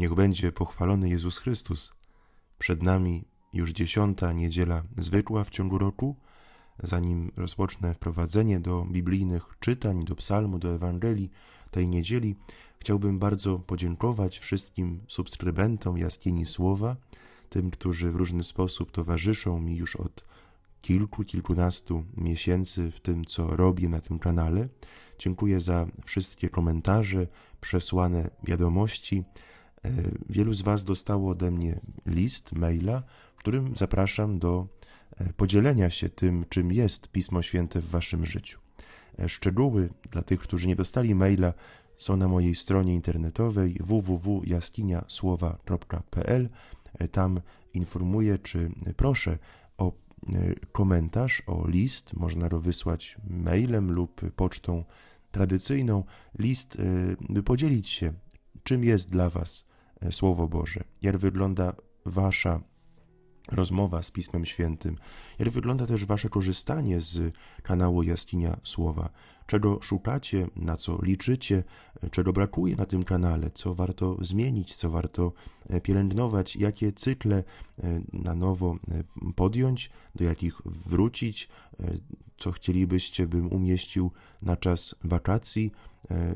Niech będzie pochwalony Jezus Chrystus. Przed nami już dziesiąta niedziela zwykła w ciągu roku. Zanim rozpocznę wprowadzenie do biblijnych czytań, do psalmu, do Ewangelii tej niedzieli, chciałbym bardzo podziękować wszystkim subskrybentom Jaskini Słowa, tym, którzy w różny sposób towarzyszą mi już od kilku, kilkunastu miesięcy w tym, co robię na tym kanale. Dziękuję za wszystkie komentarze, przesłane wiadomości. E, Wielu z Was dostało ode mnie list, maila, w którym zapraszam do e, podzielenia się tym, czym jest Pismo Święte w Waszym życiu. E, Szczegóły dla tych, którzy nie dostali maila, są na mojej stronie internetowej www.jaskiniasłowa.pl. E, Tam informuję, czy proszę o e, komentarz, o list. Można go wysłać mailem lub pocztą tradycyjną. List, e, by podzielić się, czym jest dla Was e, Słowo Boże, jak wygląda Wasza rozmowa z Pismem Świętym, jak wygląda też Wasze korzystanie z kanału Jaskinia Słowa, czego szukacie, na co liczycie, czego brakuje na tym kanale, co warto zmienić, co warto e, pielęgnować, jakie cykle e, na nowo e, podjąć, do jakich wrócić, co chcielibyście, bym umieścił na czas wakacji,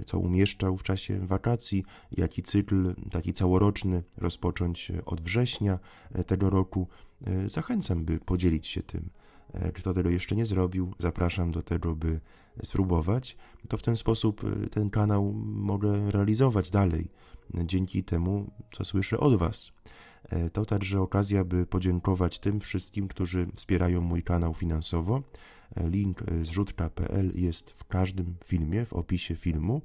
co umieszczał w czasie wakacji, jaki cykl taki całoroczny rozpocząć od września tego roku. E, Zachęcam, by podzielić się tym. E, Kto tego jeszcze nie zrobił, zapraszam do tego, by spróbować. To w ten sposób e, ten kanał mogę realizować dalej, dzięki temu, co słyszę od Was. To także okazja, by podziękować tym wszystkim, którzy wspierają mój kanał finansowo. Link zrzutka.pl jest w każdym filmie, w opisie filmu.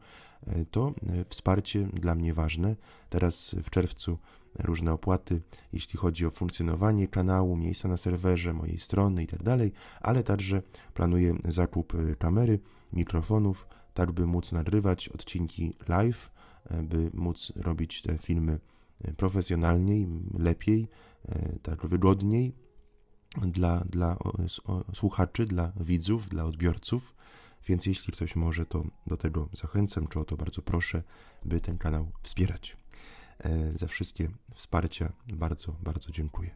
To wsparcie dla mnie ważne. Teraz w czerwcu różne opłaty, jeśli chodzi o funkcjonowanie kanału, miejsca na serwerze, mojej strony itd., ale także planuję zakup e, kamery, mikrofonów, tak by móc nagrywać odcinki live, e, by móc robić te filmy e, profesjonalniej, lepiej, e, tak wygodniej dla, dla słuchaczy, dla widzów, dla odbiorców. Więc jeśli ktoś może, to do tego zachęcam, czy o to bardzo proszę, by ten kanał wspierać. E, Za wszystkie wsparcia bardzo, bardzo dziękuję.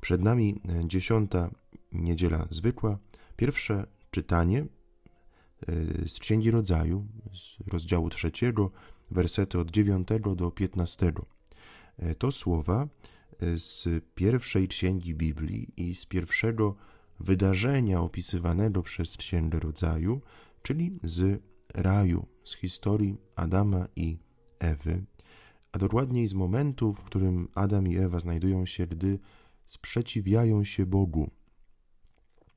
Przed nami e, dziesiąta niedziela zwykła. Pierwsze czytanie e, z Księgi Rodzaju, z rozdziału trzeciego, wersety od 9 do 15. E, To słowa z pierwszej księgi Biblii i z pierwszego wydarzenia opisywanego przez Księgę Rodzaju, czyli z raju, z historii Adama i Ewy, a dokładniej z momentu, w którym Adam i Ewa znajdują się, gdy sprzeciwiają się Bogu,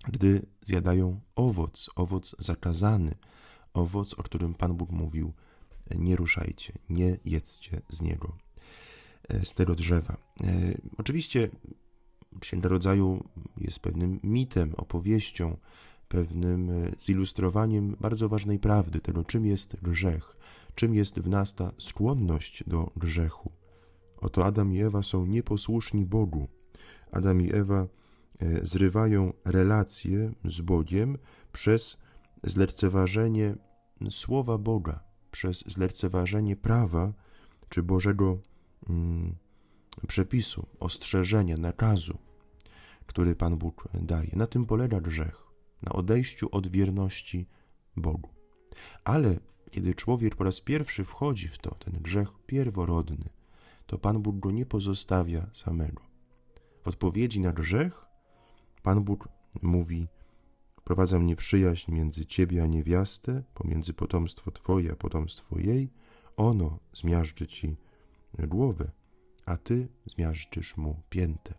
gdy zjadają owoc, owoc zakazany, owoc, o którym Pan Bóg mówił: Nie ruszajcie, nie jedzcie z niego, e, z tego drzewa. E, Oczywiście Księga Rodzaju jest pewnym mitem, opowieścią, pewnym e, zilustrowaniem bardzo ważnej prawdy tego, czym jest grzech, czym jest w nas ta skłonność do grzechu. Oto Adam i Ewa są nieposłuszni Bogu. Adam i Ewa e, zrywają relacje z Bogiem przez zlekceważenie słowa Boga, przez zlekceważenie prawa czy Bożego mm, przepisu, ostrzeżenia, nakazu, który Pan Bóg daje. Na tym polega grzech, na odejściu od wierności Bogu. Ale kiedy człowiek po raz pierwszy wchodzi w to, ten grzech pierworodny, to Pan Bóg go nie pozostawia samego. W odpowiedzi na grzech Pan Bóg mówi: Prowadzam nieprzyjaźń między ciebie a niewiastę, pomiędzy potomstwo twoje a potomstwo jej. Ono zmiażdży ci głowę, a ty zmiażdżysz mu piętę.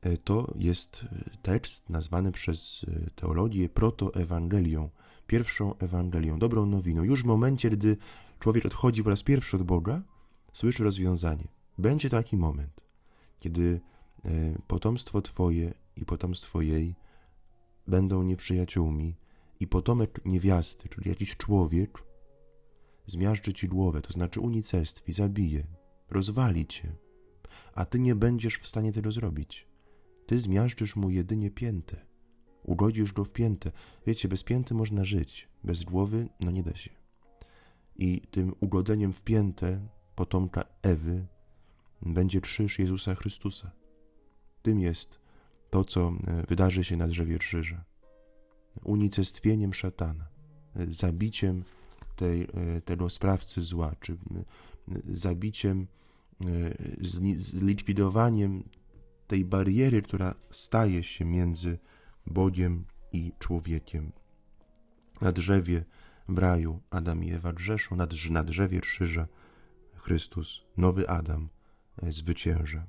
E, To jest e, tekst nazwany przez e, teologię protoewangelią, pierwszą Ewangelią, dobrą nowiną. Już w momencie, gdy człowiek odchodzi po raz pierwszy od Boga, słyszy rozwiązanie. Będzie taki moment, kiedy e, potomstwo Twoje i potomstwo jej będą nieprzyjaciółmi i potomek niewiasty, czyli jakiś człowiek, zmiażdży ci głowę, to znaczy unicestwi, zabije, rozwali cię. a ty nie będziesz w stanie tego zrobić. Ty zmiażdżysz mu jedynie piętę. Ugodzisz go w piętę. Wiecie, bez pięty można żyć, bez głowy no nie da się. I tym ugodzeniem w piętę potomka Ewy będzie krzyż Jezusa Chrystusa. Tym jest to, co e, wydarzy się na drzewie krzyża. Unicestwieniem szatana, zabiciem tej, e, tego sprawcy zła, czy zabiciem, e, zlikwidowaniem tej bariery, która staje się między Bogiem i człowiekiem. Na drzewie w raju Adam i Ewa grzeszą, na, drz- na drzewie krzyża Chrystus, nowy Adam, e, zwycięża.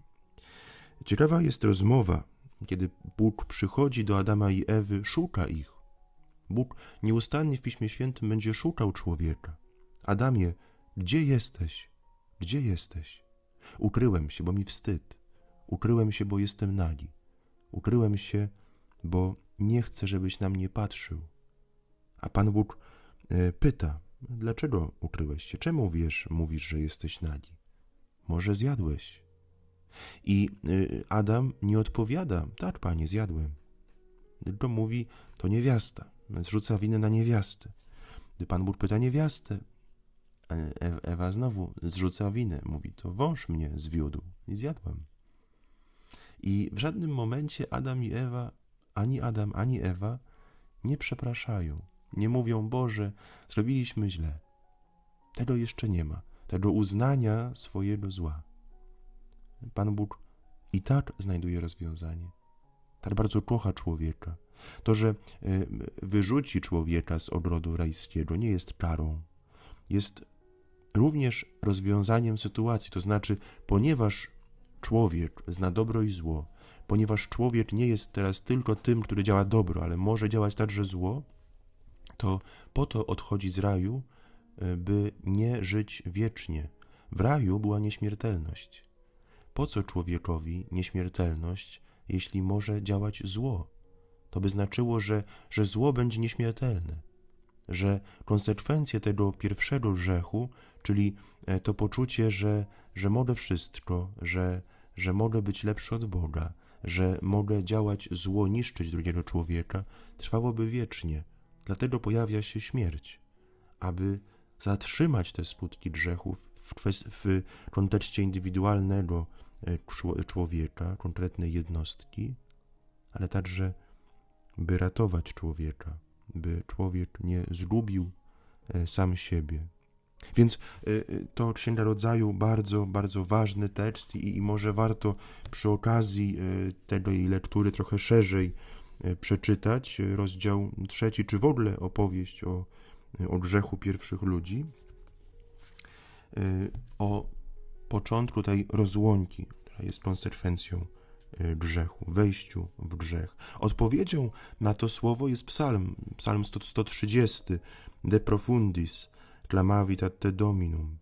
Ciekawa jest rozmowa, kiedy Bóg przychodzi do Adama i Ewy, szuka ich. Bóg nieustannie w Piśmie Świętym będzie szukał człowieka. Adamie, gdzie jesteś? Gdzie jesteś? Ukryłem się, bo mi wstyd. Ukryłem się, bo jestem nagi. Ukryłem się, bo nie chcę, żebyś na mnie patrzył. A Pan Bóg e, pyta, dlaczego ukryłeś się? Czemu wiesz, mówisz, że jesteś nagi? Może zjadłeś? I y, Adam nie odpowiada, tak, panie, zjadłem. Tylko mówi, to niewiasta. Zrzuca winę na niewiastę. Gdy Pan Bóg pyta niewiastę, e- E- Ewa znowu zrzuca winę. Mówi, to wąż mnie zwiódł i zjadłem. I w żadnym momencie Adam i Ewa, ani Adam, ani Ewa nie przepraszają. Nie mówią, Boże, zrobiliśmy źle. Tego jeszcze nie ma. Tego uznania swojego zła. Pan Bóg i tak znajduje rozwiązanie. Tak bardzo kocha człowieka. To, że y, wyrzuci człowieka z ogrodu rajskiego, nie jest karą. Jest również rozwiązaniem sytuacji. To znaczy, ponieważ człowiek zna dobro i zło, ponieważ człowiek nie jest teraz tylko tym, który działa dobro, ale może działać także zło, to po to odchodzi z raju, y, by nie żyć wiecznie. W raju była nieśmiertelność. Po co człowiekowi nieśmiertelność, jeśli może działać zło? To by znaczyło, że, że zło będzie nieśmiertelne, że konsekwencje tego pierwszego grzechu, czyli e, to poczucie, że, że mogę wszystko, że, że mogę być lepszy od Boga, że mogę działać zło, niszczyć drugiego człowieka, trwałoby wiecznie. Dlatego pojawia się śmierć, aby zatrzymać te skutki grzechów w, w kontekście indywidualnego e, czło- człowieka, konkretnej jednostki, ale także by ratować człowieka, by człowiek nie zgubił e, sam siebie. Więc e, e, to Księga Rodzaju bardzo, bardzo ważny tekst i, i może warto przy okazji e, tego jej lektury trochę szerzej przeczytać rozdział trzeci, czy w ogóle opowieść o, o grzechu pierwszych ludzi, o początku tej rozłąki, która jest konsekwencją grzechu, wejściu w grzech. Odpowiedzią na to słowo jest psalm, psalm 100 130, De profundis, clamavit ad te dominum.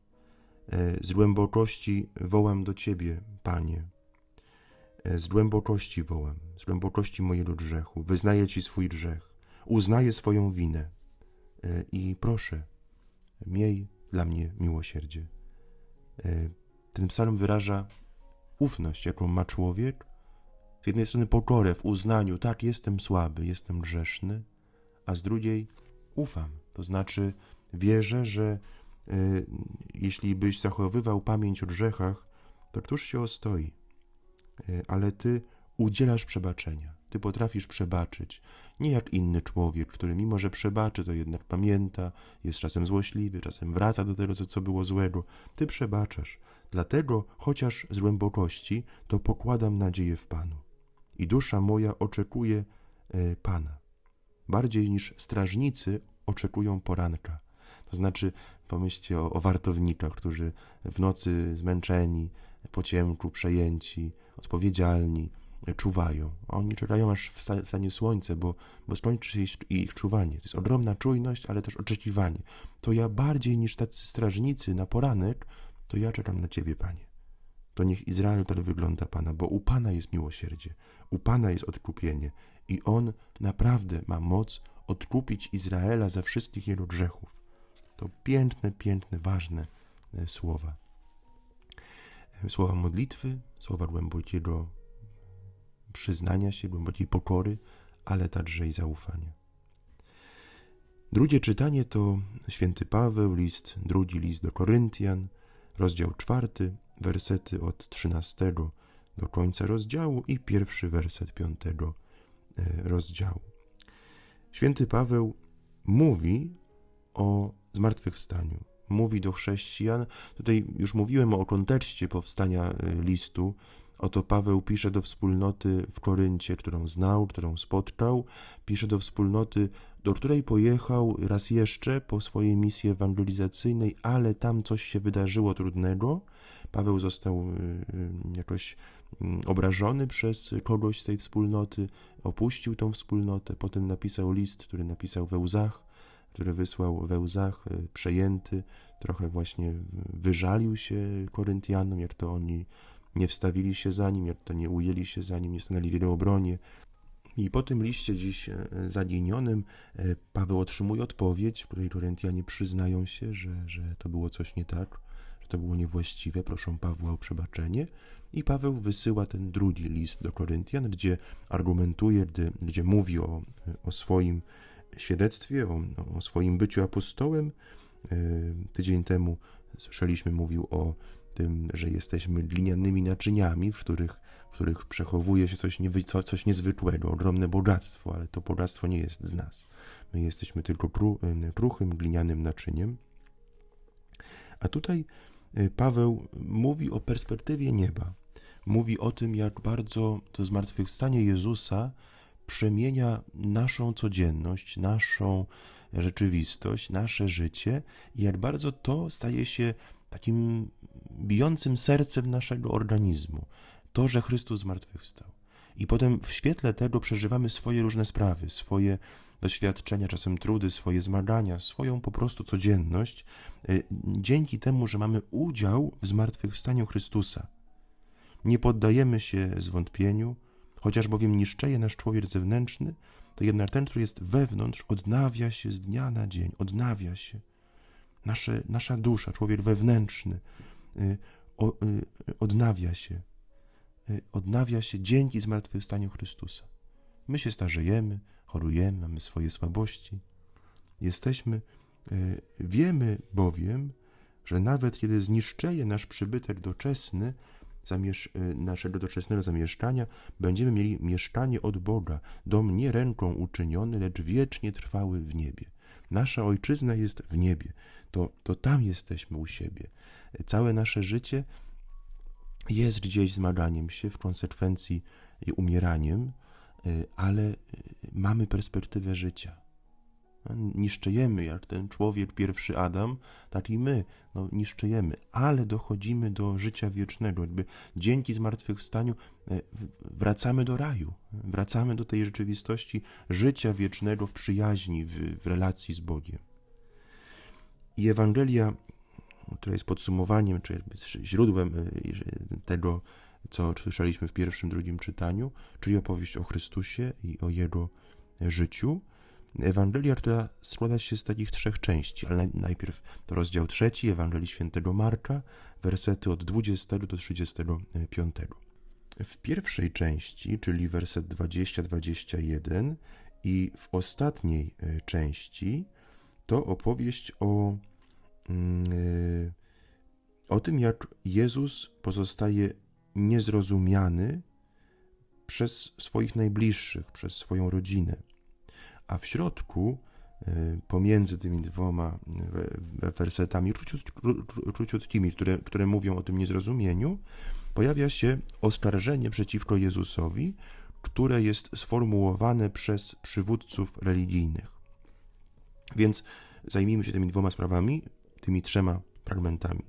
E, Z głębokości wołam do Ciebie, Panie. E, Z głębokości wołam, z głębokości mojego grzechu. Wyznaję Ci swój grzech, uznaję swoją winę E, i proszę, miej dla mnie miłosierdzie. Ten psalm wyraża ufność, jaką ma człowiek. Z jednej strony pokorę w uznaniu, tak, jestem słaby, jestem grzeszny, a z drugiej ufam. To znaczy wierzę, że y, jeśli byś zachowywał pamięć o grzechach, to któż się ostoi? Y, ale ty udzielasz przebaczenia. Ty potrafisz przebaczyć. Nie jak inny człowiek, który mimo, że przebaczy, to jednak pamięta, jest czasem złośliwy, czasem wraca do tego, co, co było złego. Ty przebaczasz. Dlatego, chociaż z głębokości, to pokładam nadzieję w Panu. I dusza moja oczekuje e, Pana. Bardziej niż strażnicy oczekują poranka. To znaczy, pomyślcie o, o wartownikach, którzy w nocy zmęczeni, po ciemku, przejęci, odpowiedzialni, czuwają. Oni czekają aż wsta- wstanie słońce, bo, bo skończy się ich, ich czuwanie. To jest ogromna czujność, ale też oczekiwanie. To ja bardziej niż tacy strażnicy na poranek, to ja czekam na Ciebie, Panie. To niech Izrael tak wygląda, Pana, bo u Pana jest miłosierdzie, u Pana jest odkupienie i On naprawdę ma moc odkupić Izraela za wszystkich jego grzechów. To piękne, piękne, ważne e, słowa. słowa modlitwy, słowa głębokiego przyznania się, głębokiej pokory, ale także i zaufania. Drugie czytanie to święty Paweł, list, drugi list do Koryntian, rozdział czwarty, wersety od 13 do końca rozdziału i pierwszy werset piątego e, rozdziału. Święty Paweł mówi o zmartwychwstaniu. Mówi do chrześcijan. Tutaj już mówiłem o kontekście powstania e, listu. Oto Paweł pisze do wspólnoty w Koryncie, którą znał, którą spotkał. Pisze do wspólnoty, do której pojechał raz jeszcze po swojej misji ewangelizacyjnej, ale tam coś się wydarzyło trudnego. Paweł został y, y, jakoś mm, obrażony przez kogoś z tej wspólnoty, opuścił tą wspólnotę, potem napisał list, który napisał we łzach, który wysłał we łzach, y, przejęty, trochę właśnie wyżalił się Koryntianom, jak to oni nie wstawili się za nim, jak to nie ujęli się za nim, nie stanęli w jego obronie. I po tym liście dziś e, zaginionym e, Paweł otrzymuje odpowiedź, w której Koryntianie przyznają się, że, że to było coś nie tak, że to było niewłaściwe, proszą Pawła o przebaczenie. I Paweł wysyła ten drugi list do Koryntian, gdzie argumentuje, gdzie, gdzie mówi o, o swoim świadectwie, o, o swoim byciu apostołem. E, tydzień temu słyszeliśmy, mówił o tym, że jesteśmy glinianymi naczyniami, w których, w których przechowuje się coś, niewy, co, coś niezwykłego, ogromne bogactwo, ale to bogactwo nie jest z nas. My jesteśmy tylko kru, kruchym, glinianym naczyniem. A tutaj y, Paweł mówi o perspektywie nieba. Mówi o tym, jak bardzo to zmartwychwstanie Jezusa przemienia naszą codzienność, naszą rzeczywistość, nasze życie i jak bardzo to staje się takim bijącym sercem naszego organizmu. To, że Chrystus zmartwychwstał. I potem w świetle tego przeżywamy swoje różne sprawy, swoje doświadczenia, czasem trudy, swoje zmagania, swoją po prostu codzienność, y, dzięki temu, że mamy udział w zmartwychwstaniu Chrystusa. Nie poddajemy się zwątpieniu, chociaż bowiem niszczeje nasz człowiek zewnętrzny, to jednak ten, który jest wewnątrz, odnawia się z dnia na dzień, odnawia się. Nasze, nasza dusza, człowiek wewnętrzny, y, o, y, odnawia się. Y, odnawia się dzięki zmartwychwstaniu Chrystusa. My się starzejemy, chorujemy, mamy swoje słabości. Jesteśmy, wiemy bowiem, że nawet kiedy zniszczeje nasz przybytek doczesny, zamiesz, naszego doczesnego zamieszkania, będziemy mieli mieszkanie od Boga, dom nie ręką uczyniony, lecz wiecznie trwały w niebie. Nasza ojczyzna jest w niebie to, to tam jesteśmy u siebie. Całe nasze życie jest gdzieś zmaganiem się, w konsekwencji umieraniem, y, ale y, mamy perspektywę życia. Niszczejemy jak ten człowiek, pierwszy Adam, tak i my no, niszczejemy, ale dochodzimy do życia wiecznego. Jakby dzięki zmartwychwstaniu y, wracamy do raju, wracamy do tej rzeczywistości życia wiecznego w przyjaźni, w, w relacji z Bogiem. I Ewangelia, która jest podsumowaniem, czy źródłem e, tego, co słyszeliśmy w pierwszym, drugim czytaniu, czyli opowieść o Chrystusie i o Jego życiu. Ewangelia, która składa się z takich trzech części, ale najpierw to rozdział trzeci Ewangelii Świętego Marka, wersety od 20 do 35. W pierwszej części, czyli werset 20-21 i w ostatniej e, części to opowieść o, mm, y, o tym, jak Jezus pozostaje niezrozumiany przez swoich najbliższych, przez swoją rodzinę. A w środku, y, pomiędzy tymi dwoma wersetami króciutkimi, które, które mówią o tym niezrozumieniu, pojawia się oskarżenie przeciwko Jezusowi, które jest sformułowane przez przywódców religijnych. Więc zajmijmy się tymi dwoma sprawami, tymi trzema fragmentami.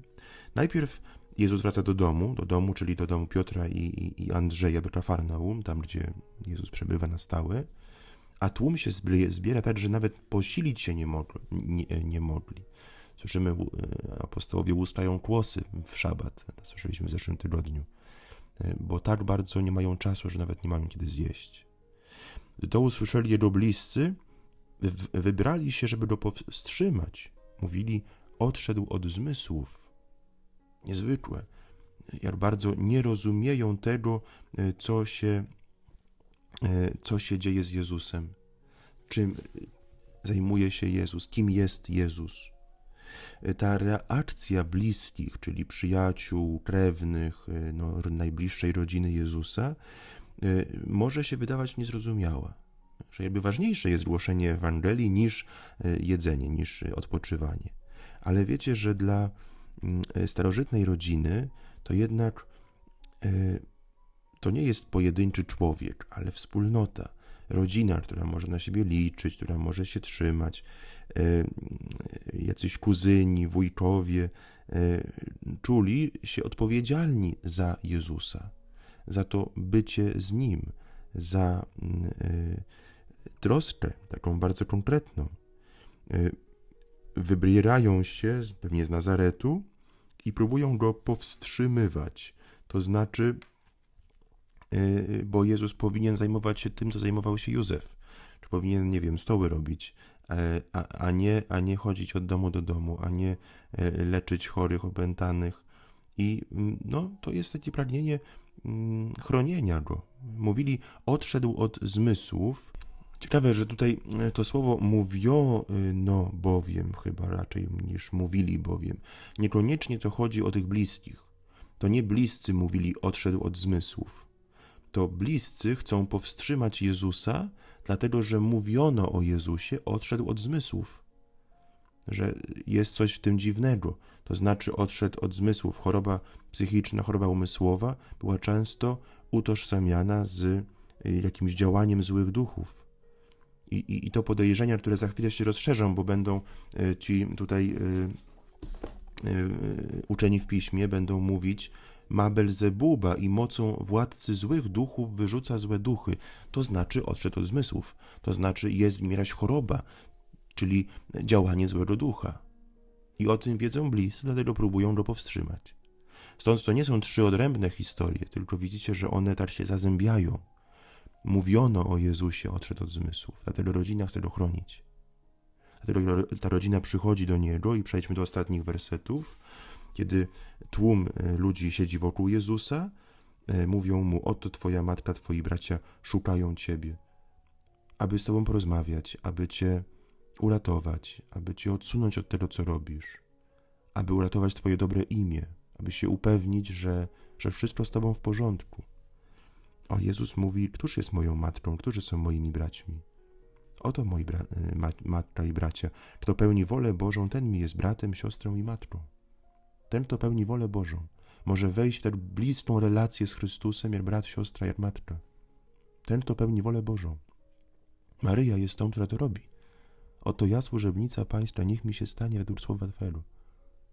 Najpierw Jezus wraca do domu, do domu, czyli do domu Piotra i, i Andrzeja, do Kafarnaum, tam gdzie Jezus przebywa na stałe, a tłum się zbiera tak, że nawet posilić się nie, mogli. Nie, nie mogli. Słyszymy, e, apostołowie ustają kłosy w szabat, słyszeliśmy w zeszłym tygodniu, e, bo tak bardzo nie mają czasu, że nawet nie mają kiedy zjeść. To usłyszeli jego bliscy, wybrali się, żeby go powstrzymać. Mówili, odszedł od zmysłów. Niezwykłe. jak bardzo nie rozumieją tego, e, co się, e, co się dzieje z Jezusem, czym zajmuje się Jezus, kim jest Jezus. E, Ta reakcja bliskich, czyli przyjaciół, krewnych, e, no, najbliższej rodziny Jezusa, e, może się wydawać niezrozumiała. Że jakby ważniejsze jest głoszenie Ewangelii niż e, jedzenie, niż e, odpoczywanie. Ale wiecie, że dla mm, e, starożytnej rodziny to jednak e, to nie jest pojedynczy człowiek, ale wspólnota, rodzina, która może na siebie liczyć, która może się trzymać, e, jacyś kuzyni, wujkowie, e, czuli się odpowiedzialni za Jezusa, za to bycie z Nim, za mm, e, troskę, taką bardzo konkretną. Wybierają się pewnie z Nazaretu i próbują go powstrzymywać. To znaczy, bo Jezus powinien zajmować się tym, co zajmował się Józef. Czy powinien, nie wiem, stoły robić, e, a, a, nie, a nie chodzić od domu do domu, a nie e, leczyć chorych, opętanych. I mm, no, to jest takie pragnienie mm, chronienia go. Mówili, odszedł od zmysłów. Ciekawe, że tutaj e, to słowo mówiono bowiem, chyba raczej niż mówili bowiem. Niekoniecznie to chodzi o tych bliskich. To nie bliscy mówili, odszedł od zmysłów. To bliscy chcą powstrzymać Jezusa, dlatego że mówiono o Jezusie, odszedł od zmysłów. Że jest coś w tym dziwnego. To znaczy, odszedł od zmysłów. Choroba psychiczna, choroba umysłowa była często utożsamiana z y, jakimś działaniem złych duchów. I, i, I to podejrzenia, które za chwilę się rozszerzą, bo będą y, ci tutaj y, y, uczeni w piśmie, będą mówić, ma Belzebuba i mocą władcy złych duchów wyrzuca złe duchy. To znaczy odszedł od zmysłów. To znaczy jest w nim jakaś choroba, czyli działanie złego ducha. I o tym wiedzą bliscy, dlatego próbują go powstrzymać. Stąd to nie są trzy odrębne historie, tylko widzicie, że one tak się zazębiają. Mówiono o Jezusie, odszedł od zmysłów, dlatego rodzina chce go chronić. Dlatego ta rodzina przychodzi do niego i przejdźmy do ostatnich wersetów. Kiedy tłum e, ludzi siedzi wokół Jezusa, e, mówią mu: Oto twoja matka, twoi bracia szukają ciebie, aby z tobą porozmawiać, aby cię uratować, aby cię odsunąć od tego, co robisz, aby uratować twoje dobre imię, aby się upewnić, że, że wszystko z tobą w porządku. O Jezus mówi: Któż jest moją matką, którzy są moimi braćmi? Oto moi bra- e, ma- matka i bracia. Kto pełni wolę Bożą, ten mi jest bratem, siostrą i matką. Ten, kto pełni wolę Bożą, może wejść w tak bliską relację z Chrystusem, jak brat, siostra, jak matka. Ten, kto pełni wolę Bożą. Maryja jest tą, która to robi. Oto ja, służebnica Państwa, niech mi się stanie według słowa Twego.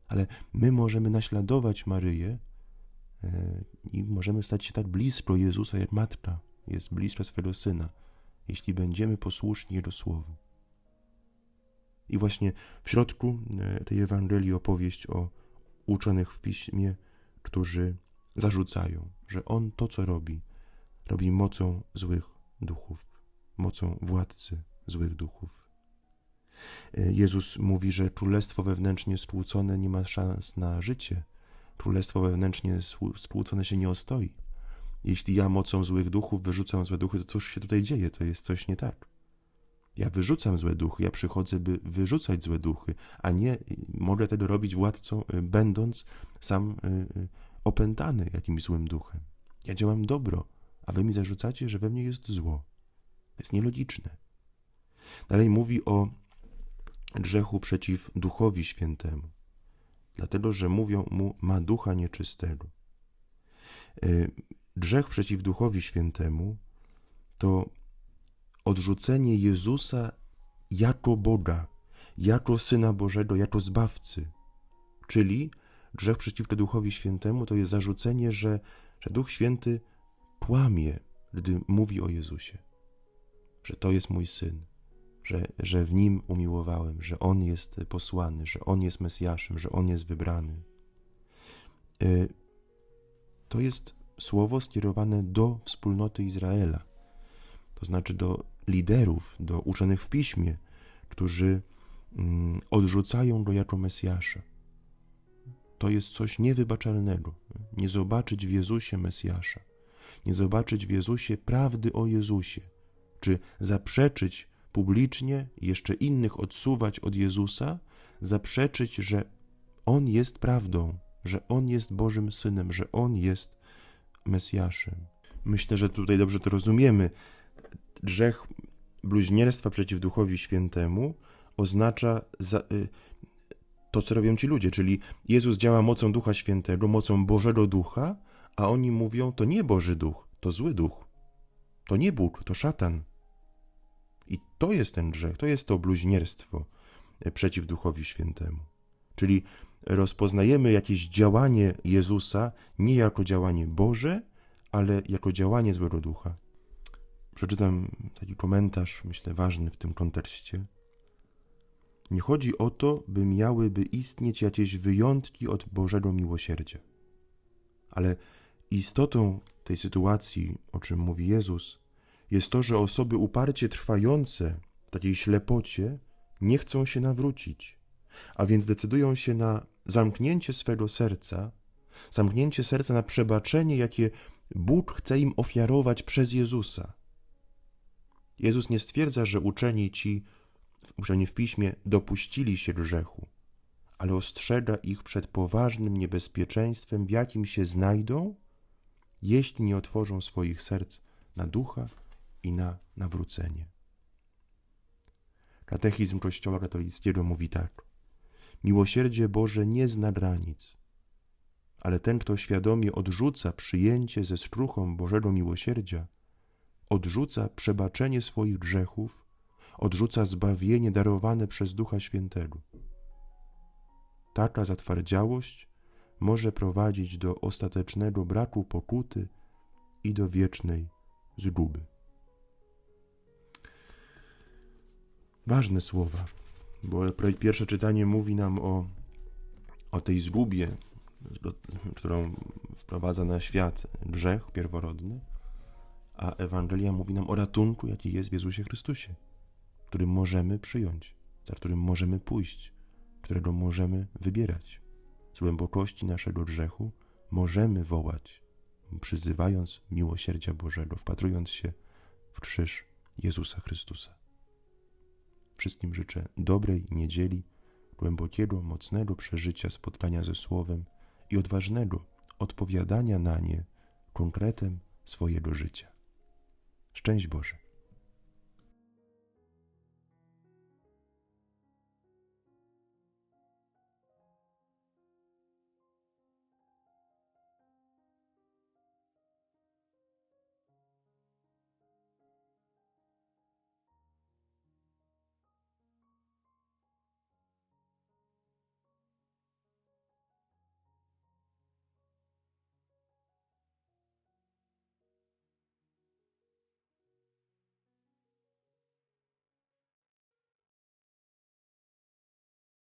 Ale my możemy naśladować Maryję e, i możemy stać się tak blisko Jezusa, jak matka jest blisko swego Syna, jeśli będziemy posłuszni Jego Słowu. I właśnie w środku e, tej Ewangelii opowieść o uczonych w piśmie, którzy zarzucają, że on to, co robi, robi mocą złych duchów, mocą władcy złych duchów. E, Jezus mówi, że królestwo wewnętrznie skłócone nie ma szans na życie. Królestwo wewnętrznie skłócone się nie ostoi. Jeśli ja mocą złych duchów wyrzucam złe duchy, to cóż się tutaj dzieje? To jest coś nie tak. Ja wyrzucam złe duchy, ja przychodzę, by wyrzucać złe duchy, a nie mogę tego robić władcą, y, będąc sam y, y, opętany jakimś złym duchem. Ja działam dobro, a wy mi zarzucacie, że we mnie jest zło. To jest nielogiczne. Dalej mówi o grzechu przeciw Duchowi Świętemu, dlatego że mówią mu, ma ducha nieczystego. Grzech przeciw Duchowi Świętemu to odrzucenie Jezusa jako Boga, jako Syna Bożego, jako Zbawcy. Czyli grzech przeciwko Duchowi Świętemu to jest zarzucenie, że, że Duch Święty kłamie, gdy mówi o Jezusie. Że to jest mój Syn, że, że w Nim umiłowałem, że On jest posłany, że On jest Mesjaszem, że On jest wybrany. Y, To jest słowo skierowane do wspólnoty Izraela to znaczy do liderów, do uczonych w piśmie, którzy mm, odrzucają go jako Mesjasza. to jest coś niewybaczalnego. Nie zobaczyć w Jezusie Mesjasza, nie zobaczyć w Jezusie prawdy o Jezusie, czy zaprzeczyć publicznie, jeszcze innych odsuwać od Jezusa, zaprzeczyć, że On jest prawdą, że On jest Bożym Synem, że On jest Mesjaszem. Myślę, że tutaj dobrze to rozumiemy. Grzech bluźnierstwa przeciw Duchowi Świętemu oznacza za, y, to, co robią ci ludzie, czyli Jezus działa mocą Ducha Świętego, mocą Bożego Ducha, a oni mówią, to nie Boży Duch, to zły duch. To nie Bóg, to szatan. I to jest ten grzech, to jest to bluźnierstwo e, przeciw Duchowi Świętemu. Czyli rozpoznajemy jakieś działanie Jezusa nie jako działanie Boże, ale jako działanie złego ducha. Przeczytam taki komentarz, myślę, ważny w tym kontekście. Nie chodzi o to, by miałyby istnieć jakieś wyjątki od Bożego miłosierdzia. Ale istotą tej sytuacji, o czym mówi Jezus, jest to, że osoby uparcie trwające w takiej ślepocie nie chcą się nawrócić, a więc decydują się na zamknięcie swego serca, zamknięcie serca na przebaczenie, jakie Bóg chce im ofiarować przez Jezusa. Jezus nie stwierdza, że uczeni ci, uczeni w piśmie, dopuścili się grzechu, ale ostrzega ich przed poważnym niebezpieczeństwem, w jakim się znajdą, jeśli nie otworzą swoich serc na ducha i na nawrócenie. Katechizm Kościoła katolickiego mówi tak: Miłosierdzie Boże nie zna granic, ale ten, kto świadomie odrzuca przyjęcie ze skruchą Bożego miłosierdzia, odrzuca przebaczenie swoich grzechów, odrzuca zbawienie darowane przez Ducha Świętego. Taka zatwardziałość może prowadzić do ostatecznego braku pokuty i do wiecznej zguby. Ważne słowa, bo pierwsze czytanie mówi nam o, o tej zgubie, którą wprowadza na świat grzech pierworodny, a Ewangelia mówi nam o ratunku, jaki jest w Jezusie Chrystusie, który możemy przyjąć, za którym możemy pójść, którego możemy wybierać. Z głębokości naszego grzechu możemy wołać, przyzywając miłosierdzia Bożego, wpatrując się w krzyż Jezusa Chrystusa. Wszystkim życzę dobrej niedzieli, głębokiego, mocnego przeżycia spotkania ze Słowem i odważnego odpowiadania na nie konkretem swojego życia. Szczęść Boże.